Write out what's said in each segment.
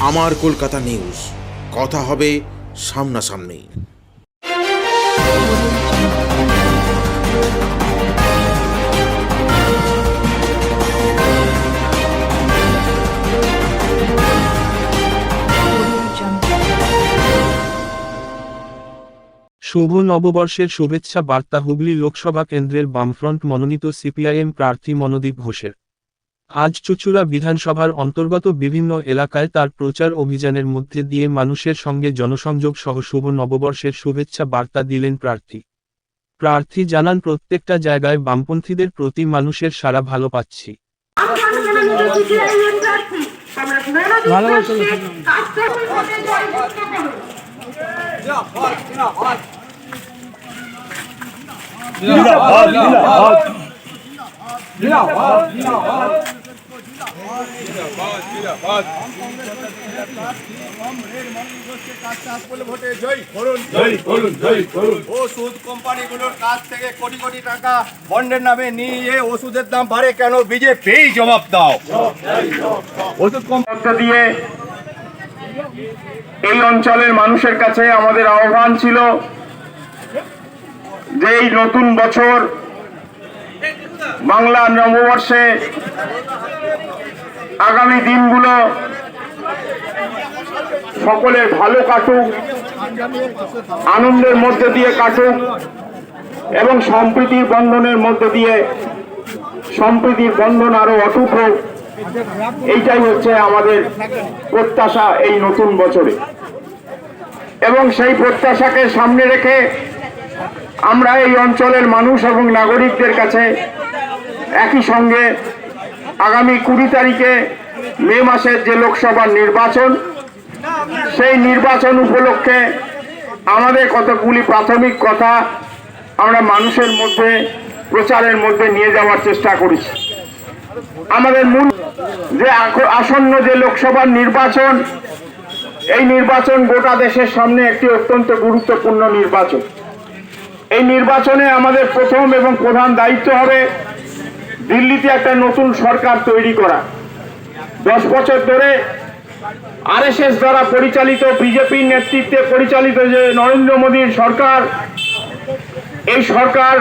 আমার কলকাতা নিউজ। কথা হবে সামনাসামনি। শুভ নববর্ষের শুভেচ্ছা বার্তা হুগলি লোকসভা কেন্দ্রের বামফ্রন্ট মনোনীত সিপিআইএম প্রার্থী মনোদীপ ঘোষের। আজ চুচুড়া বিধানসভার অন্তর্গত বিভিন্ন এলাকায় তার প্রচার অভিযানের মধ্যে দিয়ে মানুষের সঙ্গে জনসংযোগ সহ শুভ নববর্ষের শুভেচ্ছা বার্তা দিলেন প্রার্থী। প্রার্থী জানান, প্রত্যেকটা জায়গায় বামপন্থীদের প্রতি মানুষের সারা ভালো পাচ্ছি। ওষুধ কোম্পানিগুলোর কাছ থেকে কোটি কোটি টাকা বন্ডের নামে নিয়ে ওষুধের দাম বাড়ে কেন? বিজেপি জবাব দাও। ওষুধ কোম্পানি দিয়ে এই অঞ্চলের মানুষের কাছে আমাদের আহ্বান ছিল যে এই নতুন বছর বাংলা নববর্ষে আগামী দিনগুলো সকলের ভালো কাটুক, আনন্দের মধ্যে দিয়ে কাটুক, এবং সম্প্রীতির বন্ধনের মধ্যে দিয়ে সম্প্রীতির বন্ধন আরও অটুট হোক, এইটাই হচ্ছে আমাদের প্রত্যাশা এই নতুন বছরে। এবং সেই প্রত্যাশাকে সামনে রেখে আমরা এই অঞ্চলের মানুষ এবং নাগরিকদের কাছে একই সঙ্গে আগামী কুড়ি তারিখে মে মাসের যে লোকসভার নির্বাচন, সেই নির্বাচন উপলক্ষে আমাদের কতগুলি প্রাথমিক কথা আমরা মানুষের মধ্যে, প্রচারের মধ্যে নিয়ে যাওয়ার চেষ্টা করেছি। আমাদের মূল যে আসন্ন যে লোকসভার নির্বাচন, এই নির্বাচন গোটা দেশের সামনে একটি অত্যন্ত গুরুত্বপূর্ণ নির্বাচন। এই নির্বাচনে আমাদের প্রথম এবং প্রধান দায়িত্ব হবে দিল্লিতে একটা নতুন সরকার তৈরি করা। দশ বছর ধরে আরএসএস দ্বারা পরিচালিত বিজেপির নেতৃত্বে পরিচালিত যে নরেন্দ্র মোদীর সরকার, এই সরকার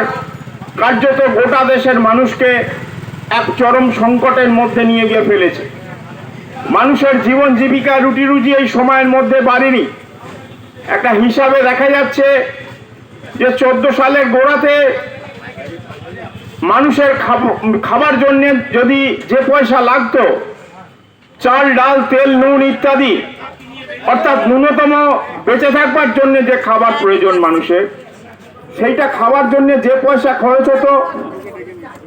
কার্যত গোটা দেশের মানুষকে এক চরম সংকটের মধ্যে নিয়ে গিয়ে ফেলেছে। মানুষের জীবন জীবিকা রুটি রুজি এই সময়ের মধ্যে বাড়েনি। একটা হিসাবে দেখা যাচ্ছে যে চোদ্দ সালের গোড়াতে মানুষের খাব- খাবার জন্য যদি যে পয়সা লাগতো, চাল, ডাল, তেল, নুন ইত্যাদি, অর্থাৎ ন্যূনতম বেঁচে থাকবার জন্য যে খাবার প্রয়োজন মানুষের, সেইটা খাওয়ার জন্য যে পয়সা খরচ হতো,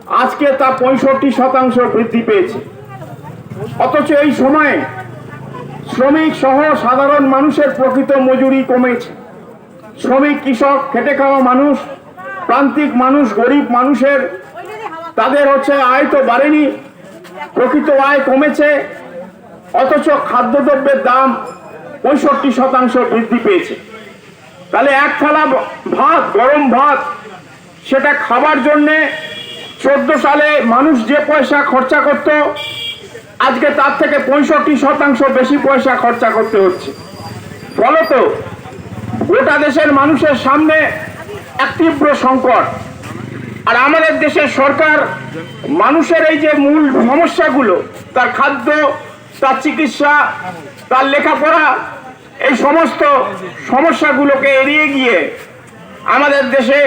আজকে তা পঁয়ষট্টি শতাংশ বৃদ্ধি পেয়েছে। অথচ এই সময়ে শ্রমিক সহ সাধারণ মানুষের প্রকৃত মজুরি কমেছে। শ্রমিক, কৃষক, খেটে খাওয়া মানুষ প্রান্তিক মানুষ, গরিব মানুষের, তাদের হচ্ছে আয় তো বাড়েনি, প্রকৃত আয় কমেছে, অথচ খাদ্যদ্রব্যের দাম পঁয়ষট্টি শতাংশ বৃদ্ধি পেয়েছে। তাহলে এক থালা ভাত, গরম ভাত, সেটা খাবার জন্যে চোদ্দ সালে মানুষ যে পয়সা খরচা করত, আজকে তার থেকে পঁয়ষট্টি শতাংশ বেশি পয়সা খরচা করতে হচ্ছে। ফলত গোটা দেশের মানুষের সামনে এক তীব্র সংকট। আর আমাদের দেশের সরকার মানুষের এই যে মূল সমস্যাগুলো, তার খাদ্য, তার চিকিৎসা, তার লেখাপড়া, এই সমস্ত সমস্যাগুলোকে এড়িয়ে গিয়ে আমাদের দেশে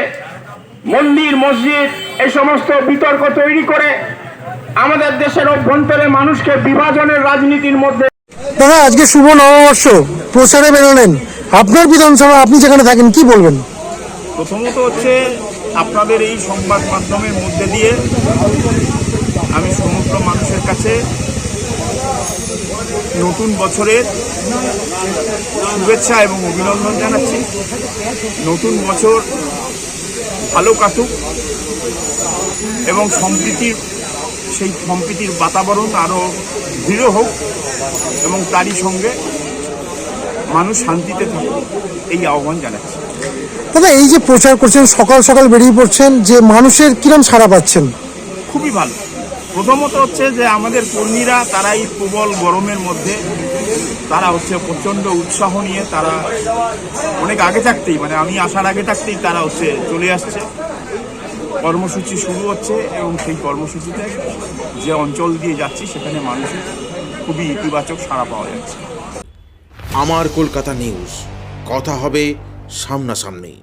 মন্দির, মসজিদ, এই সমস্ত বিতর্ক তৈরি করে আমাদের দেশের অভ্যন্তরে মানুষকে বিভাজনের রাজনীতির মধ্যে দাদা, আজকে শুভ নববর্ষ। প্রচারে বেরোলেন। আপনার বিধানসভা, আপনি যেখানে থাকেন, কি বলবেন? প্রথমত হচ্ছে আপনাদের এই সংবাদ মাধ্যমের মধ্যে দিয়ে আমি সমগ্র মানুষের কাছে নতুন বছরের শুভেচ্ছা এবং অভিনন্দন জানাচ্ছি। নতুন বছর ভালো কাটুক এবং সম্প্রীতির, সেই সম্প্রীতির বাতাবরণ আরও দৃঢ় হোক এবং তারই সঙ্গে মানুষ শান্তিতে থাকুক, এই আহ্বান জানাচ্ছি। দাদা এই যে প্রচার করছেন সকাল সকাল বেরিয়ে পড়ছেন যে মানুষের কিরম সাড়া পাচ্ছেন? খুবই ভালো। প্রথমত হচ্ছে যে আমাদের কর্মীরা তারা এই প্রবল গরমের মধ্যে তারা হচ্ছে প্রচণ্ড উৎসাহ নিয়ে তারা অনেক আগে থাকতেই মানে আমি আসার আগে থাকতেই তারা হচ্ছে চলে আসছে। কর্মসূচি শুরু হচ্ছে এবং সেই কর্মসূচিতে যে অঞ্চল দিয়ে যাচ্ছি সেখানে মানুষের খুবই ইতিবাচক সাড়া পাওয়া যাচ্ছে। আমার কলকাতা নিউজ। কথা হবে সামনাসামনি